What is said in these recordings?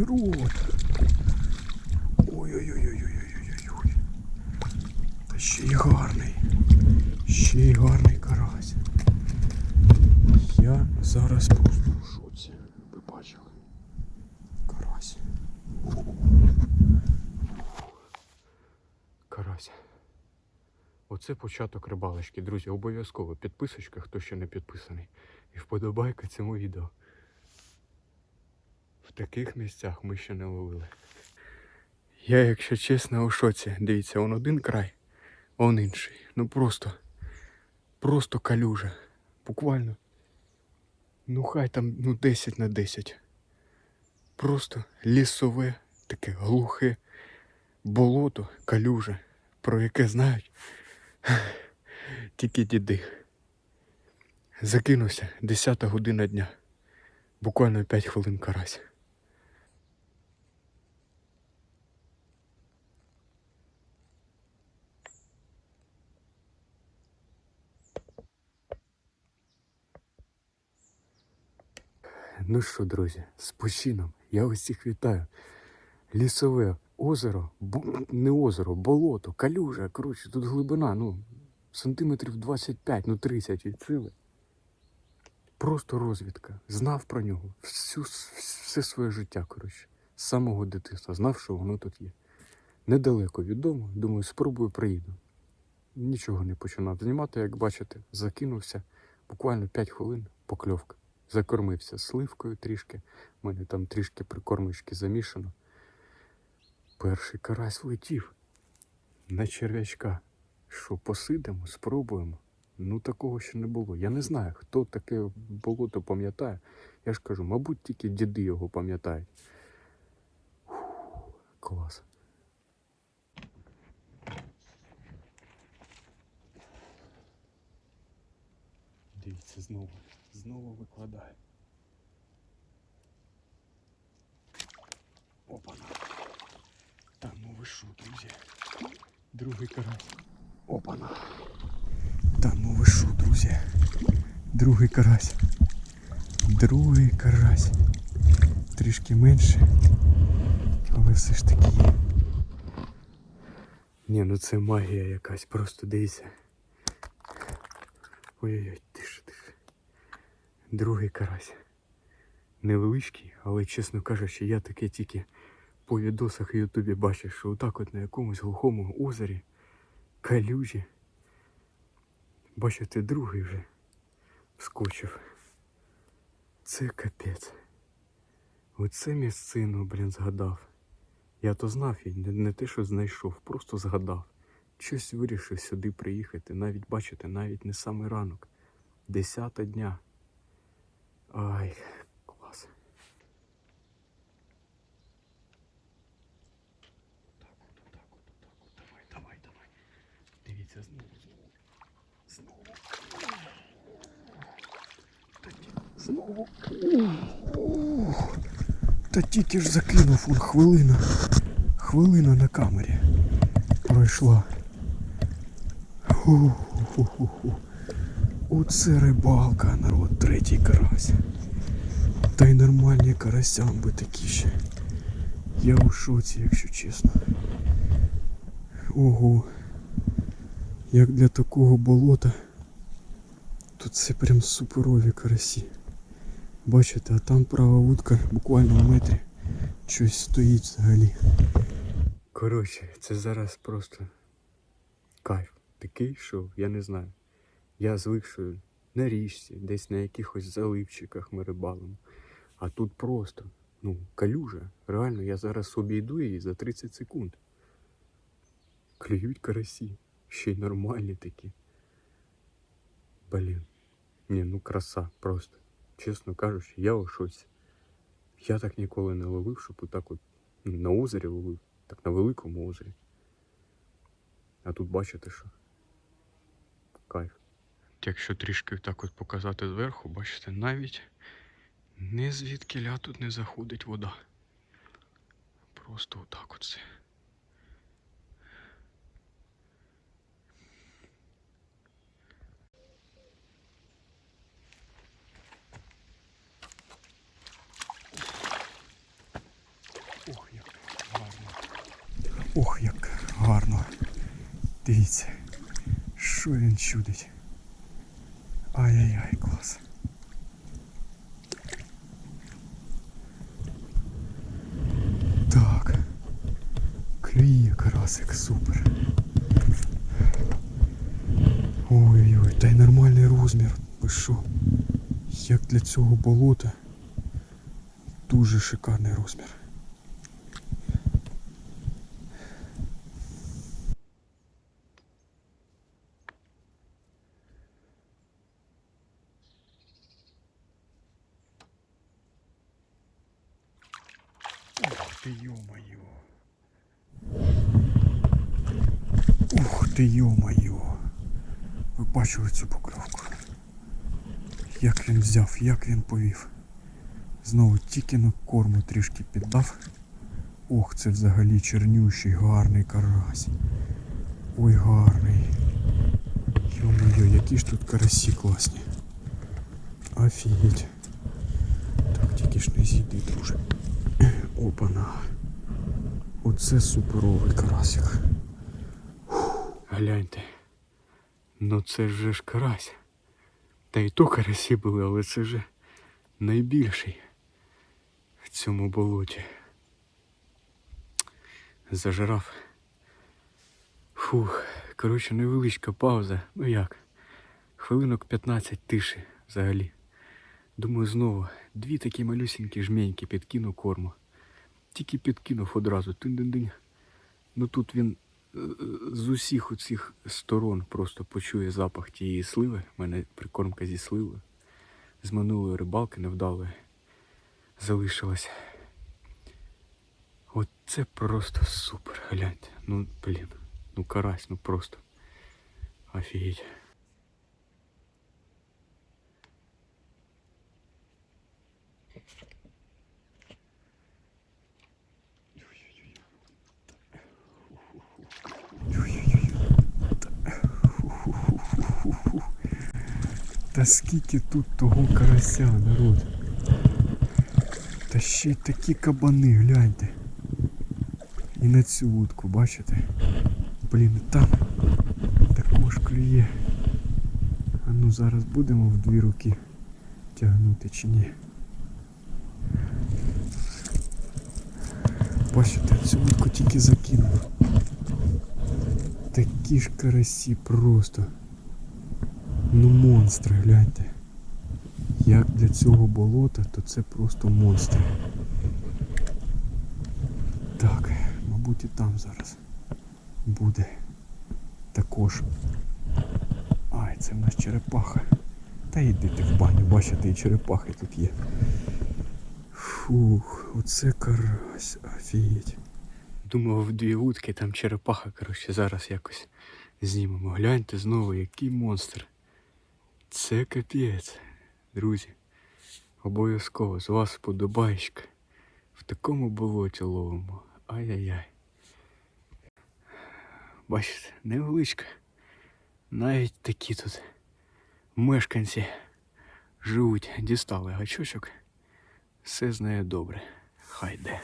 народ. Ой-ой-ой-ой-ой-ой-ой. Та ще й гарний. Ще й гарний карась. Я зараз просто. Ви бачили? Карась. Карась. Оце початок рибалочки, друзі. Обов'язково підписочка, хто ще не підписаний. І вподобайка цьому відео. В таких місцях ми ще не ловили. Я, якщо чесно, у шоці. Дивіться, он один край, он інший. Ну просто, просто калюжа. Буквально. Ну хай там ну 10 на 10. Просто лісове, таке глухе болото, калюжа, про яке знають тільки діди. Закинувся 10 година дня. Буквально 5 хвилин карась. Ну що, друзі, з почином. Я усіх вітаю. Лісове озеро, не озеро, болото, калюжа. Коротше, тут глибина, ну, сантиметрів 25, ну 30 від сили. Просто розвідка. Знав про нього всю, все своє життя, коротше. З самого дитинства. Знав, що воно тут є. Недалеко від дому. Думаю, спробую приїду. Нічого не починав знімати, як бачите, закинувся. Буквально 5 хвилин покльовка. Закормився сливкою трішки. У мене там трішки прикормочки замішано. Перший карась влетів на черв'ячка. Що посидимо, спробуємо. Ну такого ще не було. Я не знаю, хто таке болото пам'ятає. Я ж кажу, мабуть, тільки діди його пам'ятають. Клас. Дивіться, знову. Знову викладає. Опана. Та ну ви що, друзі? Другий карась. Опана. Та ну ви що, друзі? Другий карась. Другий карась. Трішки менше. Але все ж таки. Ні, ну це магія якась, просто дивіться. Ой-ой-ой, тише, тише. Другий карась. Невеличкий, але, чесно кажучи, я таке тільки по відосах в Ютубі бачив, що отак от на якомусь глухому озері, калюжі. Бачите, другий вже вскочив. Це капець. Оце місцину, блін, згадав. Я то знав і не, те, що знайшов, просто згадав. Щось вирішив сюди приїхати. Навіть бачите, навіть не самий ранок. Десята дня. Ай, клас. Так от, отак от, отак от. Давай, давай, давай. Дивіться знову, знову. Знову. Та ті- Знову. Ух. Та тільки ж закинув он хвилина. Хвилина на камері пройшла. Оце рибалка, народ, третій карась. Та й нормальні карасям би такі ще. Я у шоці, якщо чесно. Ого. Як для такого болота. Тут це прям суперові карасі. Бачите, а там права вудка буквально в метрі. Щось стоїть взагалі. Коротше, це зараз просто кайф. Такий, що я не знаю. Я звик, що на річці, десь на якихось заливчиках ми рибалимо. А тут просто, ну, калюжа. Реально, я зараз обійду її за 30 секунд. Клюють карасі. Ще й нормальні такі. Блін. Ні, ну краса просто. Чесно кажучи, я у шоці. Я так ніколи не ловив, щоб отак от ну, на озері ловив, так на великому озері. А тут бачите, що кайф. Якщо трішки так от показати зверху, бачите, навіть не звідки тут не заходить вода. Просто отак от все. Ох, як гарно. Дивіться, що він чудить. Ай-яй-яй, клас. Так. Клює карасик, супер. Ой-ой, та й нормальний розмір. Ви що? Як для цього болота? Дуже шикарний розмір. Ух ти ё-моё. Ух ти ё-моё. Ви бачили цю покльовку? Як він взяв, як він повів. Знову тільки на корму трішки піддав. Ох, це взагалі чернющий, гарний карась. Ой, гарний. Йо-моє, які ж тут карасі класні. Офігеть. Так, тільки ж не зійди, друже. Опана. Оце суперовий карасик. Гляньте. Ну це ж же ж карась. Та й то карасі були, але це вже найбільший в цьому болоті. Зажирав. Фух, коротше, невеличка пауза. Ну як? Хвилинок 15 тиші взагалі. Думаю, знову дві такі малюсінькі жменьки підкину корму. Тільки підкинув одразу. Тин-дин-дин. Ну тут він е, з усіх оцих сторон просто почує запах тієї сливи. У мене прикормка зі сливою. З минулої рибалки невдалої залишилась. От це просто супер, гляньте. Ну, блін, ну карась, ну просто. Офігеть. Та скільки тут того карася, народ. Та ще й такі кабани, гляньте. І на цю вудку, бачите? Блін, там також клює. А ну зараз будемо в дві руки тягнути чи ні. Бачите, цю вудку тільки закинув. Такі ж карасі просто. Ну монстри, гляньте. Як для цього болота, то це просто монстри. Так, мабуть і там зараз буде також. Ай, це в нас черепаха. Та йди в баню, бачите, і черепахи тут є. Фух, оце карась, офігеть. Думав, дві вудки, там черепаха, коротше, зараз якось знімемо. Гляньте знову, який монстр. Це капець, друзі. Обов'язково з вас подобаєчка. В такому болоті ловимо. Ай-яй-яй. Бачите, невеличка. Навіть такі тут мешканці живуть, дістали гачочок. Все з нею добре. Хай де.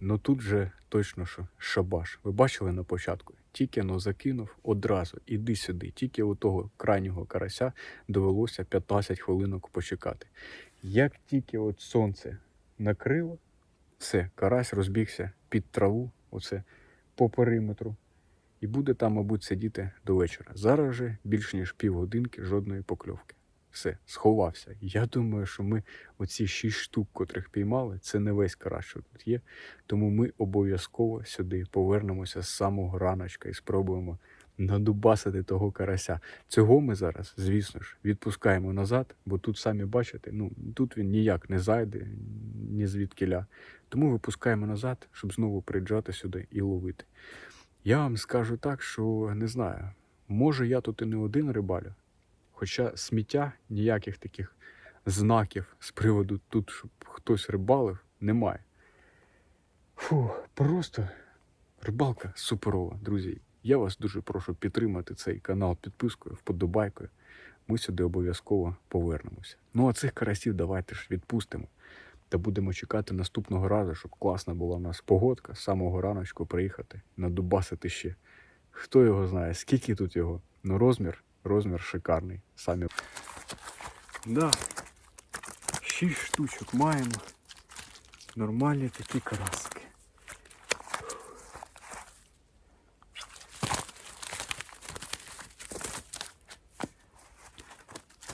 Ну тут же точно що шабаш. Ви бачили на початку? Тільки но закинув одразу, іди сюди. Тільки у того крайнього карася довелося 15 хвилинок почекати. Як тільки от сонце накрило, все, карась розбігся під траву, оце по периметру, і буде там, мабуть, сидіти до вечора. Зараз же більш ніж півгодинки жодної покльовки. Все, сховався. Я думаю, що ми оці шість штук, котрих піймали, це не весь карась, що тут є. Тому ми обов'язково сюди повернемося з самого раночка і спробуємо надубасити того карася. Цього ми зараз, звісно ж, відпускаємо назад, бо тут самі бачите, ну тут він ніяк не зайде, ні звідкиля. Тому випускаємо назад, щоб знову приїжджати сюди і ловити. Я вам скажу так, що не знаю, може я тут і не один рибалю, хоча сміття ніяких таких знаків з приводу тут, щоб хтось рибалив, немає. Фу, просто рибалка суперова, друзі. Я вас дуже прошу підтримати цей канал підпискою, вподобайкою. ми сюди обов'язково повернемося. Ну а цих карасів давайте ж відпустимо. Та будемо чекати наступного разу, щоб класна була в нас погодка, з самого раночку приїхати, надубасити ще. Хто його знає, скільки тут його? Ну розмір, розмір шикарний. Самі. Да. Шість штучок маємо. Нормальні такі карасики.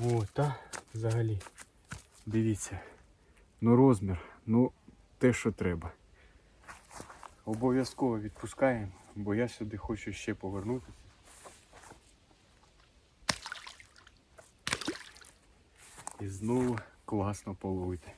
О, та взагалі. Дивіться. Ну розмір, ну те, що треба. Обов'язково відпускаємо, бо я сюди хочу ще повернутися. І знову класно половити.